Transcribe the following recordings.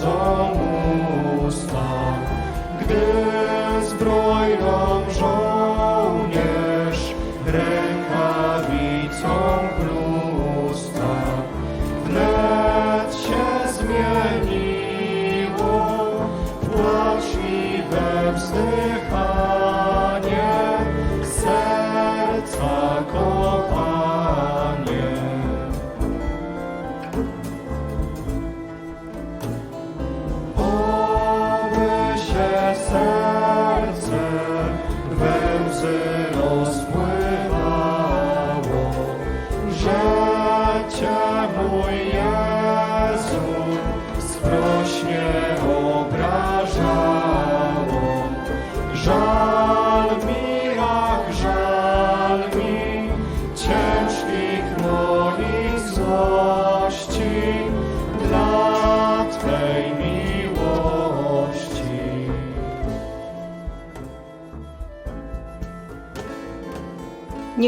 разом уста.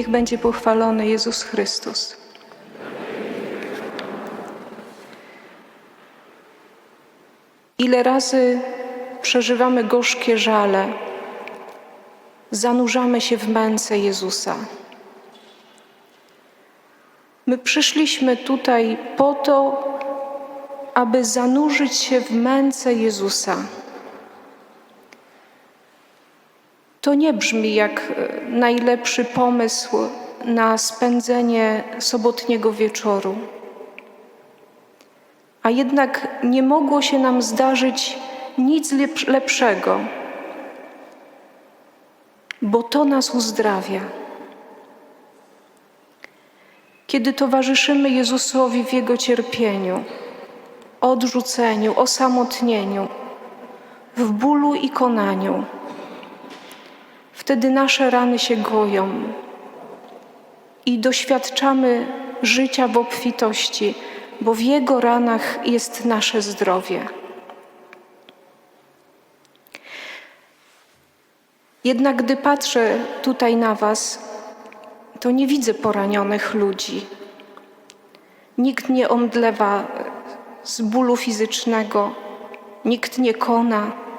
Niech będzie pochwalony Jezus Chrystus. Ile razy przeżywamy gorzkie żale, zanurzamy się w męce Jezusa. My przyszliśmy tutaj po to, aby zanurzyć się w męce Jezusa. To nie brzmi jak e, najlepszy pomysł na spędzenie sobotniego wieczoru. A jednak nie mogło się nam zdarzyć nic lep- lepszego, bo to nas uzdrawia. Kiedy towarzyszymy Jezusowi w Jego cierpieniu, odrzuceniu, osamotnieniu, w bólu i konaniu, Wtedy nasze rany się goją i doświadczamy życia w obfitości, bo w Jego ranach jest nasze zdrowie. Jednak gdy patrzę tutaj na Was, to nie widzę poranionych ludzi. Nikt nie omdlewa z bólu fizycznego, nikt nie kona.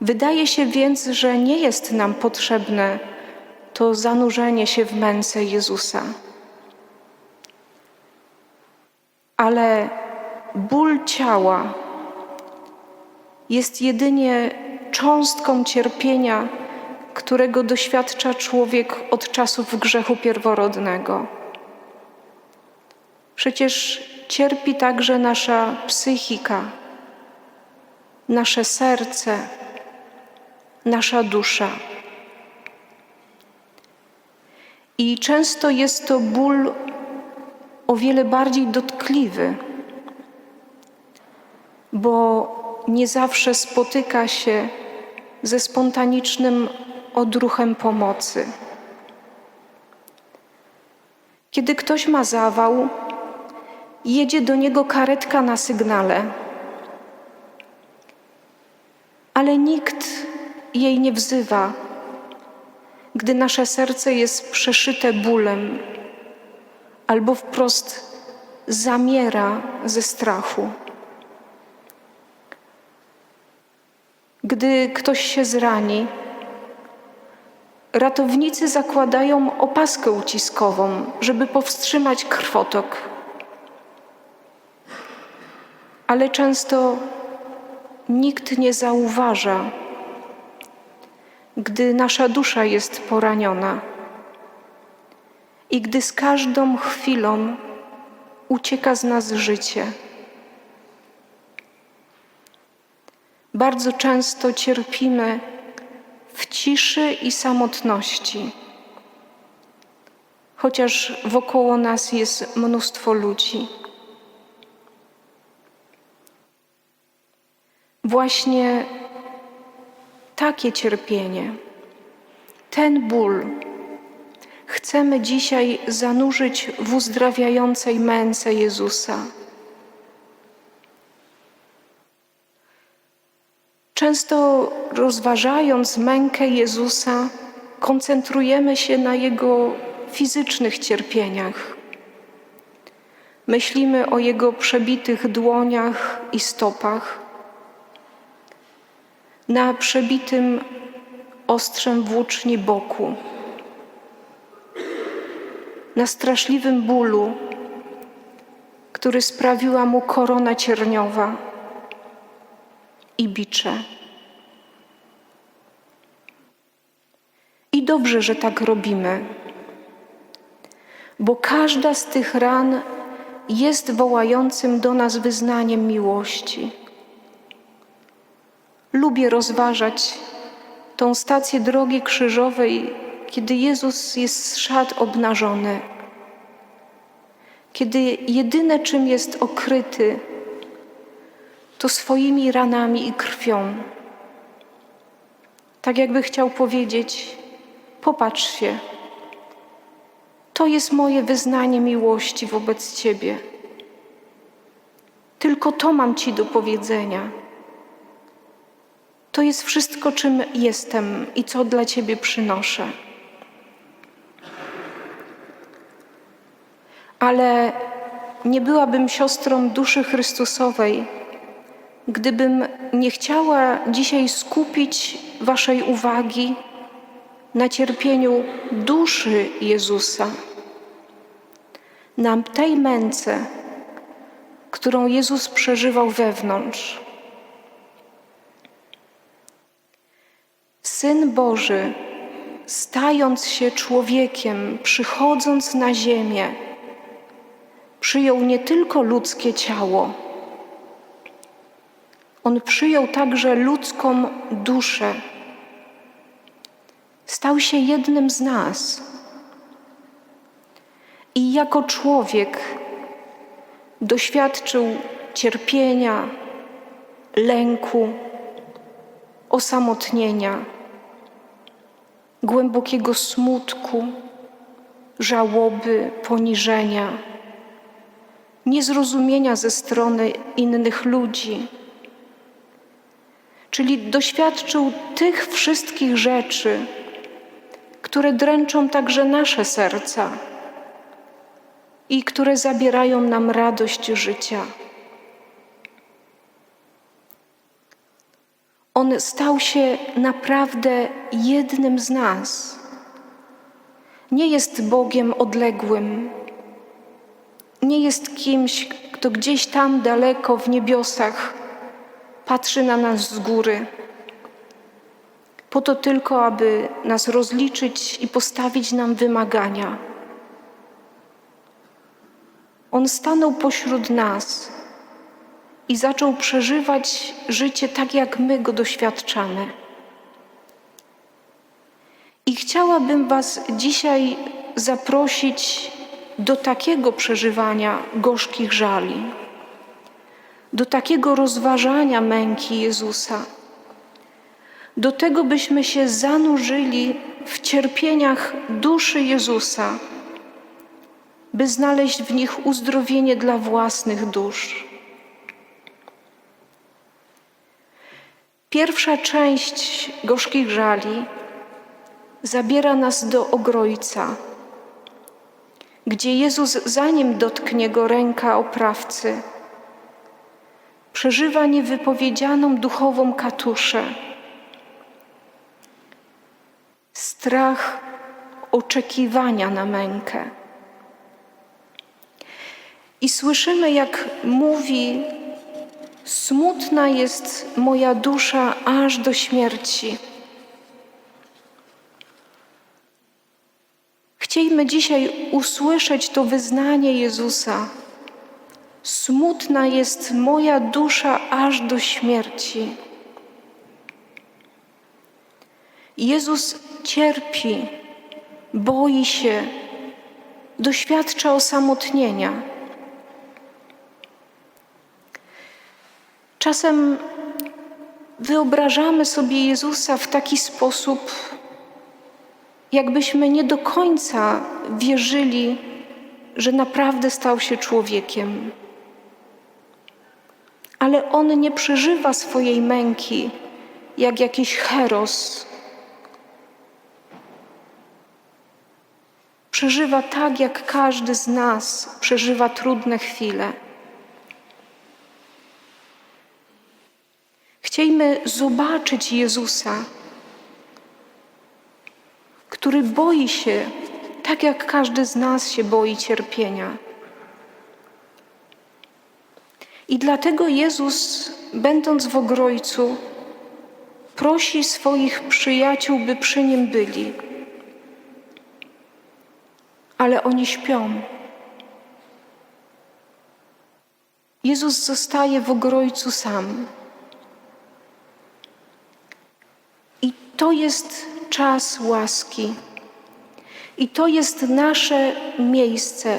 Wydaje się więc, że nie jest nam potrzebne to zanurzenie się w męce Jezusa. Ale ból ciała jest jedynie cząstką cierpienia, którego doświadcza człowiek od czasów grzechu pierworodnego. Przecież cierpi także nasza psychika, nasze serce nasza dusza. I często jest to ból o wiele bardziej dotkliwy, bo nie zawsze spotyka się ze spontanicznym odruchem pomocy. Kiedy ktoś ma zawał, jedzie do niego karetka na sygnale, ale nikt jej nie wzywa, gdy nasze serce jest przeszyte bólem albo wprost zamiera ze strachu. Gdy ktoś się zrani, ratownicy zakładają opaskę uciskową, żeby powstrzymać krwotok. Ale często nikt nie zauważa, gdy nasza dusza jest poraniona i gdy z każdą chwilą ucieka z nas życie. Bardzo często cierpimy w ciszy i samotności, chociaż wokoło nas jest mnóstwo ludzi. Właśnie takie cierpienie, ten ból chcemy dzisiaj zanurzyć w uzdrawiającej męce Jezusa. Często rozważając mękę Jezusa, koncentrujemy się na Jego fizycznych cierpieniach. Myślimy o Jego przebitych dłoniach i stopach, na przebitym ostrzem włóczni boku, na straszliwym bólu, który sprawiła mu korona cierniowa i bicze. I dobrze, że tak robimy, bo każda z tych ran jest wołającym do nas wyznaniem miłości. Lubię rozważać tą stację drogi krzyżowej, kiedy Jezus jest szat obnażony, kiedy jedyne czym jest okryty, to swoimi ranami i krwią. Tak jakby chciał powiedzieć: Popatrz się, to jest moje wyznanie miłości wobec Ciebie. Tylko to mam Ci do powiedzenia. To jest wszystko, czym jestem i co dla Ciebie przynoszę. Ale nie byłabym siostrą duszy Chrystusowej, gdybym nie chciała dzisiaj skupić Waszej uwagi na cierpieniu duszy Jezusa, na tej męce, którą Jezus przeżywał wewnątrz. Syn Boży, stając się człowiekiem, przychodząc na ziemię, przyjął nie tylko ludzkie ciało, on przyjął także ludzką duszę. Stał się jednym z nas. I jako człowiek doświadczył cierpienia, lęku, osamotnienia, głębokiego smutku, żałoby, poniżenia, niezrozumienia ze strony innych ludzi. Czyli doświadczył tych wszystkich rzeczy, które dręczą także nasze serca i które zabierają nam radość życia. On stał się naprawdę jednym z nas. Nie jest Bogiem odległym, nie jest kimś, kto gdzieś tam daleko w niebiosach patrzy na nas z góry, po to tylko, aby nas rozliczyć i postawić nam wymagania. On stanął pośród nas i zaczął przeżywać życie tak, jak my go doświadczamy. I chciałabym Was dzisiaj zaprosić do takiego przeżywania gorzkich żali, do takiego rozważania męki Jezusa, do tego, byśmy się zanurzyli w cierpieniach duszy Jezusa, by znaleźć w nich uzdrowienie dla własnych dusz. Pierwsza część gorzkich żali zabiera nas do Ogrojca, gdzie Jezus, zanim dotknie go ręka oprawcy, przeżywa niewypowiedzianą duchową katuszę. Strach oczekiwania na mękę. I słyszymy, jak mówi: Smutna jest moja dusza aż do śmierci. Chciejmy dzisiaj usłyszeć to wyznanie Jezusa. Smutna jest moja dusza aż do śmierci. Jezus cierpi, boi się, doświadcza osamotnienia. Czasem wyobrażamy sobie Jezusa w taki sposób, jakbyśmy nie do końca wierzyli, że naprawdę stał się człowiekiem. Ale on nie przeżywa swojej męki jak jakiś heros. przeżywa tak, jak każdy z nas przeżywa trudne chwile. Chciejmy zobaczyć Jezusa, który boi się, tak jak każdy z nas się boi cierpienia. I dlatego Jezus, będąc w Ogrojcu, prosi swoich przyjaciół, by przy nim byli. Ale oni śpią. Jezus zostaje w Ogrojcu sam. I to jest czas łaski. I to jest nasze miejsce.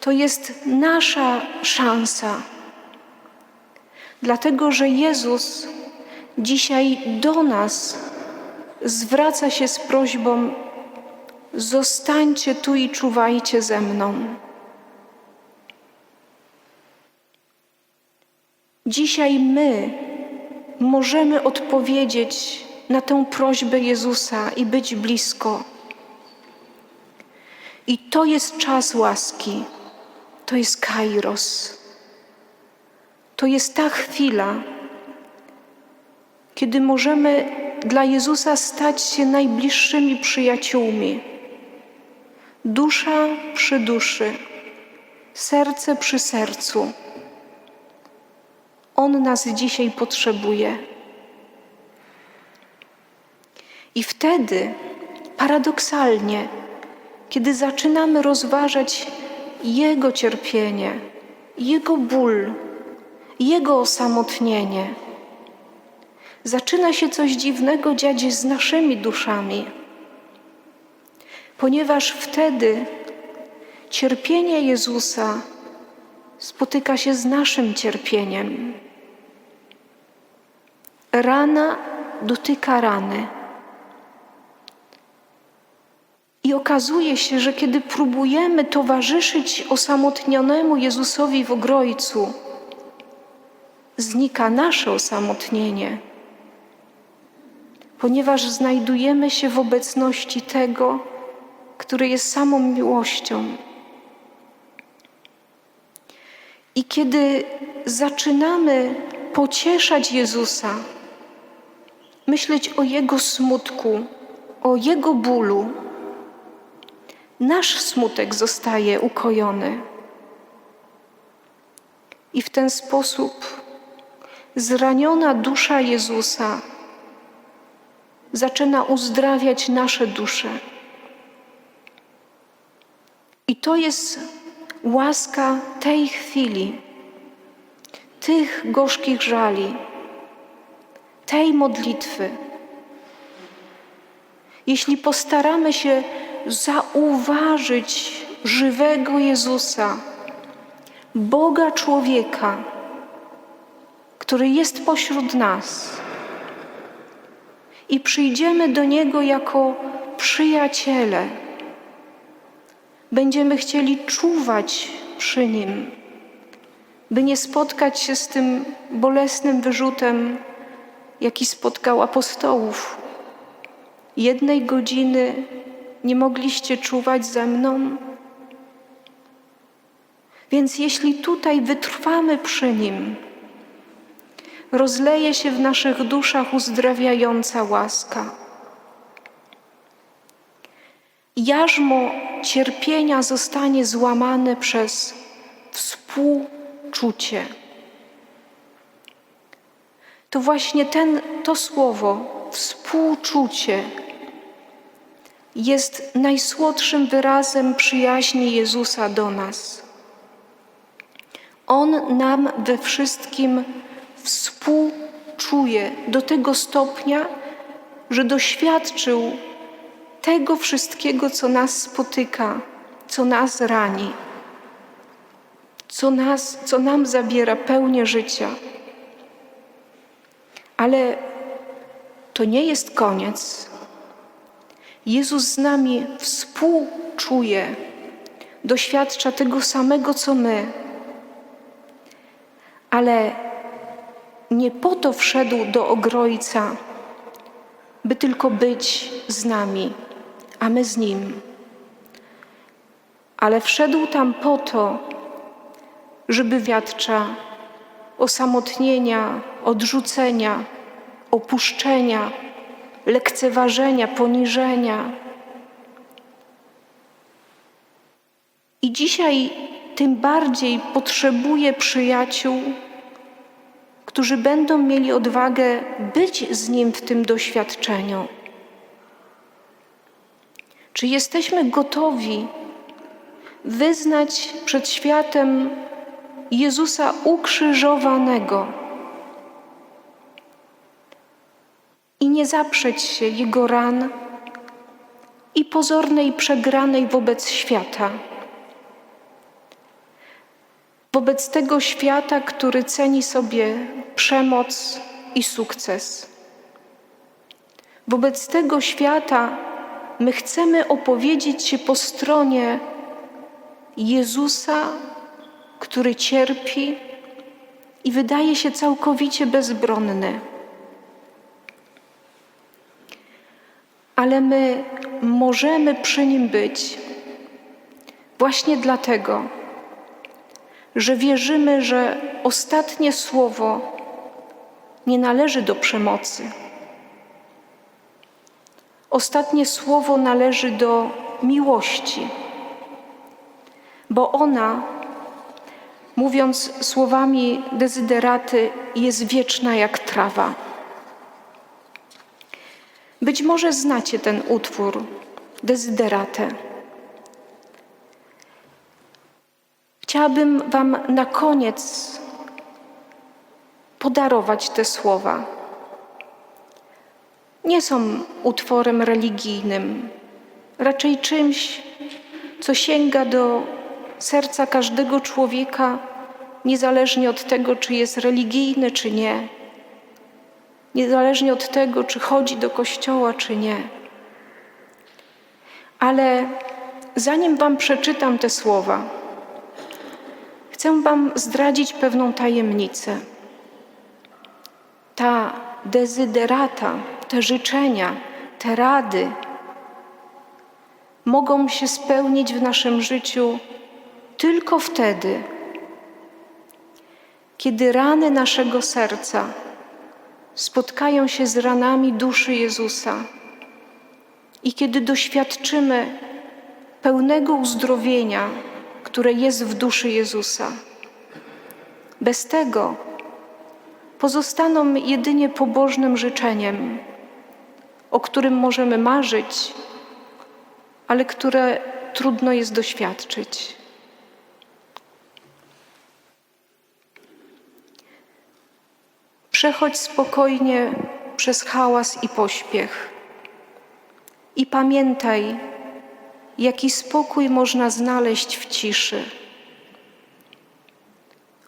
To jest nasza szansa. Dlatego, że Jezus dzisiaj do nas zwraca się z prośbą: Zostańcie tu i czuwajcie ze mną. Dzisiaj my możemy odpowiedzieć na tę prośbę Jezusa i być blisko. I to jest czas łaski, to jest kairos. To jest ta chwila, kiedy możemy dla Jezusa stać się najbliższymi przyjaciółmi. Dusza przy duszy, serce przy sercu. On nas dzisiaj potrzebuje. I wtedy, paradoksalnie, kiedy zaczynamy rozważać Jego cierpienie, Jego ból, Jego osamotnienie, zaczyna się coś dziwnego dziać z naszymi duszami, ponieważ wtedy cierpienie Jezusa spotyka się z naszym cierpieniem. Rana dotyka rany. I okazuje się, że kiedy próbujemy towarzyszyć osamotnionemu Jezusowi w Ogrojcu, znika nasze osamotnienie, ponieważ znajdujemy się w obecności tego, który jest samą miłością. I kiedy zaczynamy pocieszać Jezusa, myśleć o Jego smutku, o Jego bólu, nasz smutek zostaje ukojony. I w ten sposób zraniona dusza Jezusa zaczyna uzdrawiać nasze dusze. I to jest łaska tej chwili, tych gorzkich żali, tej modlitwy. Jeśli postaramy się zauważyć żywego Jezusa, Boga człowieka, który jest pośród nas, i przyjdziemy do Niego jako przyjaciele, będziemy chcieli czuwać przy Nim, by nie spotkać się z tym bolesnym wyrzutem, jaki spotkał apostołów. Jednej godziny nie mogliście czuwać ze mną? Więc jeśli tutaj wytrwamy przy Nim, rozleje się w naszych duszach uzdrawiająca łaska. Jarzmo cierpienia zostanie złamane przez współczucie. To właśnie ten, to słowo, współczucie, jest najsłodszym wyrazem przyjaźni Jezusa do nas. On nam we wszystkim współczuje do tego stopnia, że doświadczył tego wszystkiego, co nas spotyka, co nas rani, co, nas, co nam zabiera pełnię życia. Ale to nie jest koniec. Jezus z nami współczuje, doświadcza tego samego, co my. Ale nie po to wszedł do Ogrojca, by tylko być z nami, a my z Nim. ale wszedł tam po to, żeby wiadcza osamotnienia, odrzucenia, opuszczenia, lekceważenia, poniżenia. I dzisiaj tym bardziej potrzebuje przyjaciół, którzy będą mieli odwagę być z Nim w tym doświadczeniu. Czy jesteśmy gotowi wyznać przed światem Jezusa ukrzyżowanego i nie zaprzeć się Jego ran i pozornej przegranej wobec świata? Wobec tego świata, który ceni sobie przemoc i sukces. Wobec tego świata my chcemy opowiedzieć się po stronie Jezusa, który cierpi i wydaje się całkowicie bezbronny. Ale my możemy przy nim być właśnie dlatego, że wierzymy, że ostatnie słowo nie należy do przemocy. Ostatnie słowo należy do miłości, bo ona, mówiąc słowami dezyderaty, jest wieczna jak trawa. Być może znacie ten utwór, dezyderatę. Chciałabym Wam na koniec podarować te słowa. Nie są utworem religijnym, raczej czymś, co sięga do serca każdego człowieka, niezależnie od tego, czy jest religijny, czy nie, niezależnie od tego, czy chodzi do kościoła, czy nie. Ale zanim Wam przeczytam te słowa, chcę Wam zdradzić pewną tajemnicę. Ta dezyderata, te życzenia, te rady mogą się spełnić w naszym życiu tylko wtedy, kiedy rany naszego serca spotkają się z ranami duszy Jezusa i kiedy doświadczymy pełnego uzdrowienia, które jest w duszy Jezusa. Bez tego pozostaną jedynie pobożnym życzeniem, o którym możemy marzyć, ale które trudno jest doświadczyć. Przechodź spokojnie przez hałas i pośpiech i pamiętaj, jaki spokój można znaleźć w ciszy.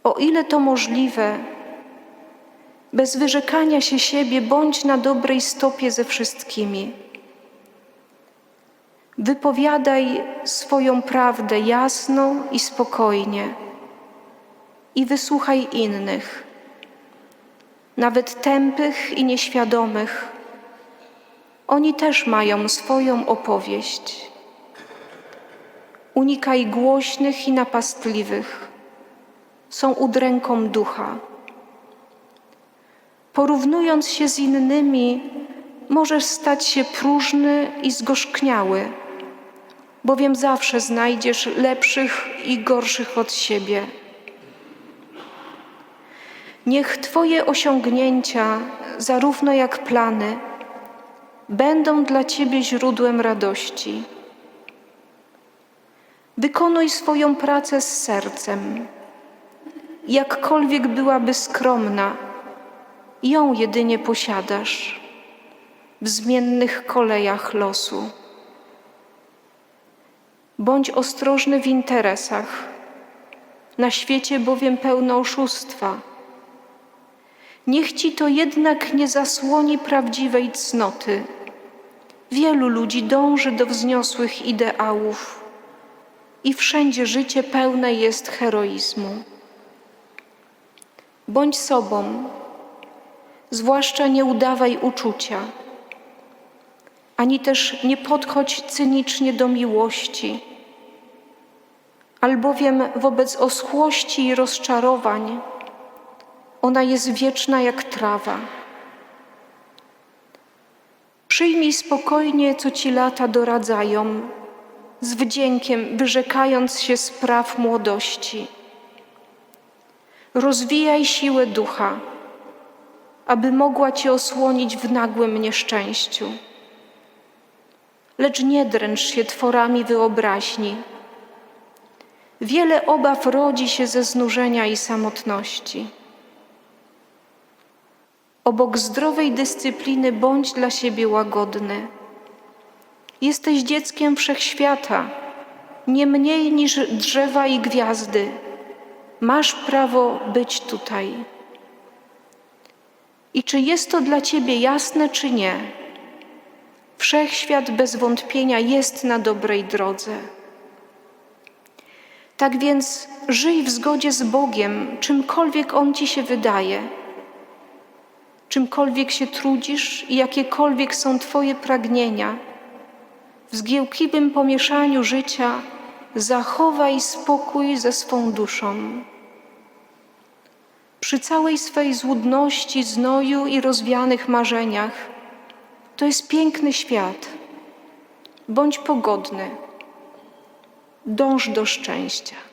O ile to możliwe, bez wyrzekania się siebie, bądź na dobrej stopie ze wszystkimi. Wypowiadaj swoją prawdę jasno i spokojnie i wysłuchaj innych, nawet tępych i nieświadomych. Oni też mają swoją opowieść. Unikaj głośnych i napastliwych. Są udręką ducha. Porównując się z innymi, możesz stać się próżny i zgorzkniały, bowiem zawsze znajdziesz lepszych i gorszych od siebie. Niech Twoje osiągnięcia, zarówno jak plany, będą dla Ciebie źródłem radości. Wykonuj swoją pracę z sercem. Jakkolwiek byłaby skromna, ją jedynie posiadasz w zmiennych kolejach losu. Bądź ostrożny w interesach, na świecie bowiem pełno oszustwa. Niech ci to jednak nie zasłoni prawdziwej cnoty. Wielu ludzi dąży do wzniosłych ideałów i wszędzie życie pełne jest heroizmu. Bądź sobą, zwłaszcza nie udawaj uczucia, ani też nie podchodź cynicznie do miłości. albowiem wobec oschłości i rozczarowań ona jest wieczna jak trawa. Przyjmij spokojnie, co ci lata doradzają, z wdziękiem wyrzekając się spraw młodości. Rozwijaj siłę ducha, aby mogła cię osłonić w nagłym nieszczęściu. Lecz nie dręcz się tworami wyobraźni. Wiele obaw rodzi się ze znużenia i samotności. Obok zdrowej dyscypliny bądź dla siebie łagodny. Jesteś dzieckiem wszechświata, nie mniej niż drzewa i gwiazdy. Masz prawo być tutaj. I czy jest to dla ciebie jasne, czy nie? Wszechświat bez wątpienia jest na dobrej drodze. Tak więc żyj w zgodzie z Bogiem, czymkolwiek On ci się wydaje, czymkolwiek się trudzisz i jakiekolwiek są Twoje pragnienia. W zgiełkliwym pomieszaniu życia zachowaj spokój ze swą duszą. Przy całej swej złudności, znoju i rozwianych marzeniach, to jest piękny świat. Bądź pogodny. Dąż do szczęścia.